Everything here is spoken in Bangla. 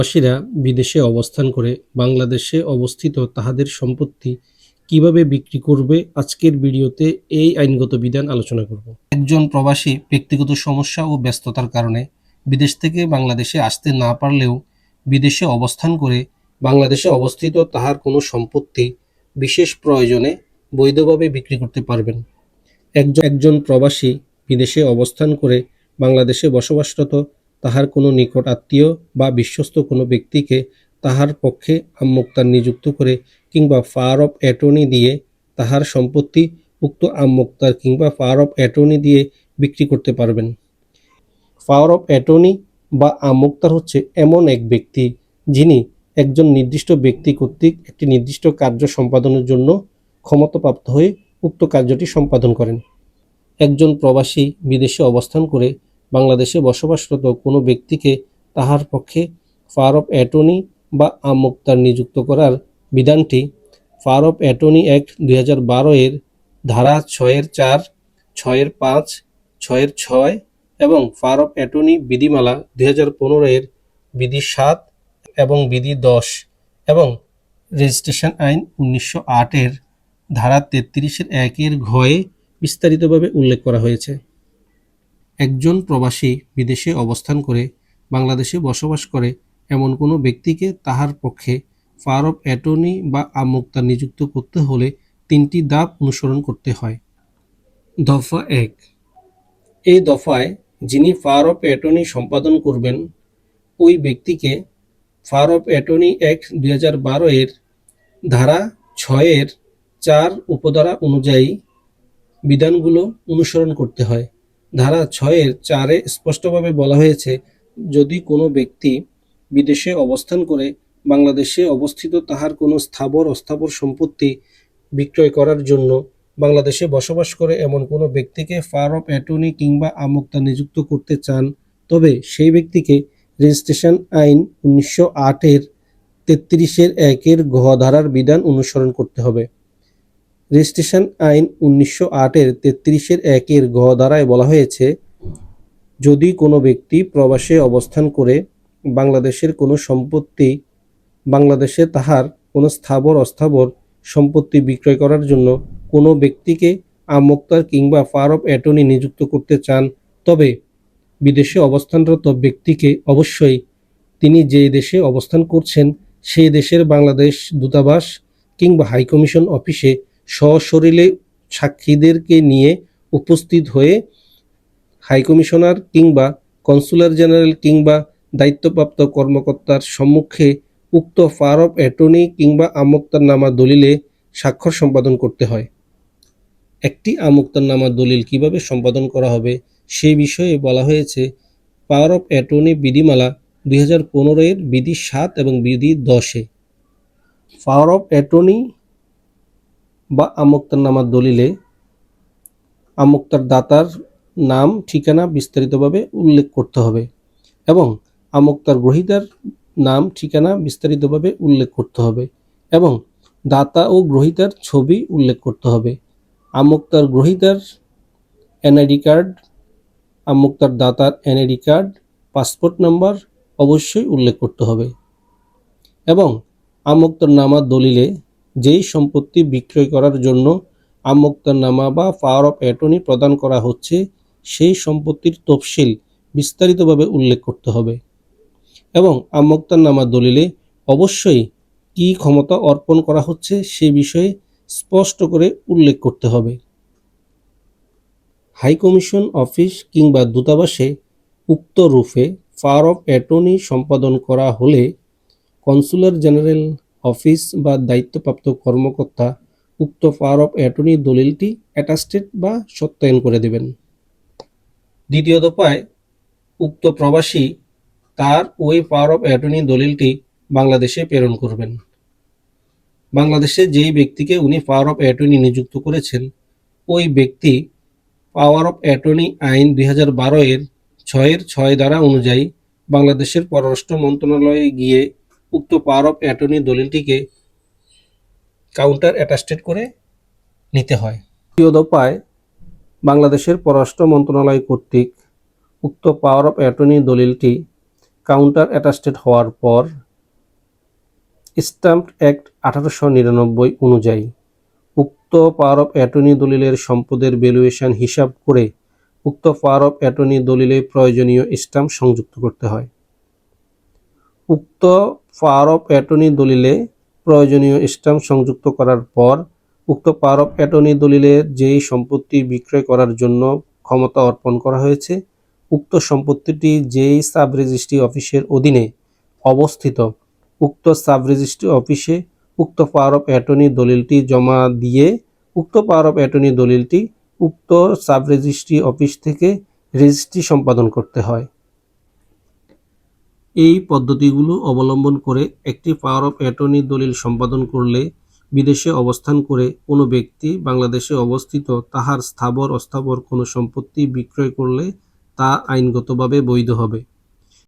প্রবাসীরা বিদেশে অবস্থান করে বাংলাদেশে অবস্থিত তাহাদের সম্পত্তি কীভাবে বিক্রি করবে আজকের ভিডিওতে এই আইনগত বিধান আলোচনা করব। একজন প্রবাসী ব্যক্তিগত সমস্যা ও ব্যস্ততার কারণে বিদেশ থেকে বাংলাদেশে আসতে না পারলেও বিদেশে অবস্থান করে বাংলাদেশে অবস্থিত তাহার কোনো সম্পত্তি বিশেষ প্রয়োজনে বৈধভাবে বিক্রি করতে পারবেন। একজন একজন প্রবাসী বিদেশে অবস্থান করে বাংলাদেশে বসবাসরত তাহার কোনো নিকট আত্মীয় বা বিশ্বস্ত কোনো ব্যক্তিকে তাহার পক্ষে আমোক্তার নিযুক্ত করে কিংবা ফার অফ অ্যাটর্নি দিয়ে তাহার সম্পত্তি উক্ত আমোক্তার কিংবা ফার অফ অ্যাটর্নি দিয়ে বিক্রি করতে পারবেন। পাওয়ার অফ অ্যাটর্নি বা আমোক্তার হচ্ছে এমন এক ব্যক্তি যিনি একজন নির্দিষ্ট ব্যক্তি কর্তৃক একটি নির্দিষ্ট কার্য সম্পাদনের জন্য ক্ষমতাপ্রাপ্ত হয়ে উক্ত কার্যটি সম্পাদন করেন। একজন প্রবাসী বিদেশে অবস্থান করে বাংলাদেশে বসবাসরত কোনো ব্যক্তিকে তাহার পক্ষে ফার অফ অ্যাটর্নি বা আমোক্তার নিযুক্ত করার বিধানটি ফার অফ অ্যাটর্নি অ্যাক্ট দুই হাজার বারো এর ধারা ছয়ের চার, ছয়ের পাঁচ, ছয়ের ছয় এবং ফার অফ অ্যাটর্নি বিধিমালা দুই হাজার পনেরো এর বিধি সাত এবং বিধি দশ এবং রেজিস্ট্রেশন আইন উনিশশো আটের ধারা তেত্রিশের একের ঘয়ে বিস্তারিতভাবে উল্লেখ করা হয়েছে। একজন প্রবাসী বিদেশে অবস্থান করে, বাংলাদেশে বসবাস করে এমন কোনো ব্যক্তিকে তাহার পক্ষে ফার অফ অ্যাটর্নি বা আমোক্তা নিযুক্ত করতে হলে তিনটি ধাপ অনুসরণ করতে হয়। দফা এক। এই দফায় যিনি ফার অফ অ্যাটর্নি সম্পাদন করবেন, ওই ব্যক্তিকে ফার অফ অ্যাটর্নি অ্যাক্ট দুই হাজার বারো এর ধারা ছয়ের চার উপধারা অনুযায়ী বিধানগুলো অনুসরণ করতে হয়। ধারা ছয়ের চারে স্পষ্টভাবে বলা হয়েছে, যদি কোনো ব্যক্তি বিদেশে অবস্থান করে, বাংলাদেশে অবস্থিত তাহার কোনো স্থাবর অস্থাবর সম্পত্তি বিক্রয় করার জন্য বাংলাদেশে বসবাস করে এমন কোনো ব্যক্তিকে ফার অফ অ্যাটর্নি কিংবা আমোক্তা নিযুক্ত করতে চান, তবে সেই ব্যক্তিকে রেজিস্ট্রেশন আইন উনিশশো আটের তেত্রিশের একের ঘ ধারার বিধান অনুসরণ করতে হবে। রেজিস্ট্রেশন আইন উনিশশো আটের তেত্রিশের একের ঘ দ্বারায় বলা হয়েছে, যদি কোনো ব্যক্তি প্রবাসে অবস্থান করে বাংলাদেশের কোনো সম্পত্তি, বাংলাদেশে তাহার কোনো স্থাবর অস্থাবর সম্পত্তি বিক্রয় করার জন্য কোনো ব্যক্তিকে আমোক্তার কিংবা ফার অফ অ্যাটর্নি নিযুক্ত করতে চান, তবে বিদেশে অবস্থানরত ব্যক্তিকে অবশ্যই তিনি যে দেশে অবস্থান করছেন, সেই দেশের বাংলাদেশ দূতাবাস কিংবা হাইকমিশন অফিসে সশরীরে সাক্ষীদেরকে নিয়ে উপস্থিত হয়ে হাইকমিশনার কিংবা কনসুলার জেনারেল কিংবা দায়িত্বপ্রাপ্ত কর্মকর্তার সম্মুখে উক্ত ফার অফ অ্যাটর্নি কিংবা আমোক্তারনামা দলিলে স্বাক্ষর সম্পাদন করতে হয়। একটি আমোক্তারনামা দলিল কীভাবে সম্পাদন করা হবে সেই বিষয়ে বলা হয়েছে পাওয়ার অফ অ্যাটর্নি বিধিমালা দুই হাজার পনেরো এর বিধি সাত এবং বিধি দশে। পাওয়ার অফ অ্যাটর্নি বা আমোক্তারনামা দলিলে, আমোক্তার দাতার নাম, ঠিকানা বিস্তারিতভাবে উল্লেখ করতে হবে এবং আমোক্তার গ্রহীতার নাম, ঠিকানা বিস্তারিতভাবে উল্লেখ করতে হবে এবং দাতা ও গ্রহীতার ছবি উল্লেখ করতে হবে। আমোক্তার গ্রহীতার এনআইডি কার্ড, আমোক্তার দাতার এনআইডি কার্ড, পাসপোর্ট নাম্বার অবশ্যই উল্লেখ করতে হবে এবং আমোক্তার নামা দলিলে যেই সম্পত্তি বিক্রয় করার জন্য আমোক্তার নামা বা পাওয়ার অফ অ্যাটর্নি প্রদান করা হচ্ছে, সেই সম্পত্তির তফসিল বিস্তারিতভাবে উল্লেখ করতে হবে। এবং আমোক্তার নামা দলিলে অবশ্যই কী ক্ষমতা অর্পণ করা হচ্ছে সে বিষয়ে স্পষ্ট করে উল্লেখ করতে হবে। হাইকমিশন অফিস কিংবা দূতাবাসে উক্ত রূপে পাওয়ার অফ অ্যাটর্নি সম্পাদন করা হলে কনসুলার জেনারেল অফিস বা দায়িত্বপ্রাপ্ত কর্মকর্তা, উক্ত পাওয়ার অফ অ্যাটর্নি দলিলটি অ্যাটাস্টেড বা সত্যায়ন করে দেবেন। দ্বিতীয় দফায়, উক্ত প্রবাসী তার ওই পাওয়ার অফ অ্যাটর্নি দলিলটি বাংলাদেশে প্রেরণ করবেন। বাংলাদেশে যেই ব্যক্তিকে উনি পাওয়ার অফ অ্যাটর্নি নিযুক্ত করেছেন, ওই ব্যক্তি পাওয়ার অফ অ্যাটর্নি আইন দুই হাজার বারো এর ছয়ের ছয় দ্বারা অনুযায়ী বাংলাদেশের পররাষ্ট্র মন্ত্রণালয়ে গিয়ে উক্ত পাওয়ার অফ অ্যাটর্নি দলিলটিকে কাউন্টার অ্যাটাস্টেড করে নিতে হয়। দ্বিতীয় দফায় বাংলাদেশের পররাষ্ট্র মন্ত্রণালয় কর্তৃক উক্ত পাওয়ার অফ অ্যাটর্নি দলিলটি কাউন্টার অ্যাটাস্টেড হওয়ার পর স্ট্যাম্প অ্যাক্ট আঠারোশো নিরানব্বই অনুযায়ী উক্ত পাওয়ার অফ অ্যাটর্নি দলিলের সম্পদের ভ্যালুয়েশন হিসাব করে উক্ত পাওয়ার অফ অ্যাটর্নি দলিলে প্রয়োজনীয় স্ট্যাম্প সংযুক্ত করতে হয়। উক্ত পাওয়ার অফ অ্যাটর্নি দলিলে প্রয়োজনীয় স্ট্যাম্প সংযুক্ত করার পর, উক্ত পাওয়ার অফ অ্যাটর্নি দলিলে যেই সম্পত্তি বিক্রয় করার জন্য ক্ষমতা অর্পণ করা হয়েছে, উক্ত সম্পত্তিটি যেই সাব রেজিস্ট্রি অফিসের অধীনে অবস্থিত, উক্ত সাব রেজিস্ট্রি অফিসে উক্ত পাওয়ার অফ অ্যাটর্নি দলিলটি জমা দিয়ে উক্ত পাওয়ার অফ অ্যাটর্নি দলিলটি উক্ত সাব রেজিস্ট্রি অফিস থেকে রেজিস্ট্রি সম্পাদন করতে হয়। এই পদ্ধতিগুলো অবলম্বন করে একটি পাওয়ার অফ অ্যাটর্নি দলিল সম্পাদন করলে বিদেশে অবস্থান করে কোনো ব্যক্তি বাংলাদেশে অবস্থিত তাহার স্থাবর অস্থাবর কোনো সম্পত্তি বিক্রয় করলে তা আইনগতভাবে বৈধ হবে।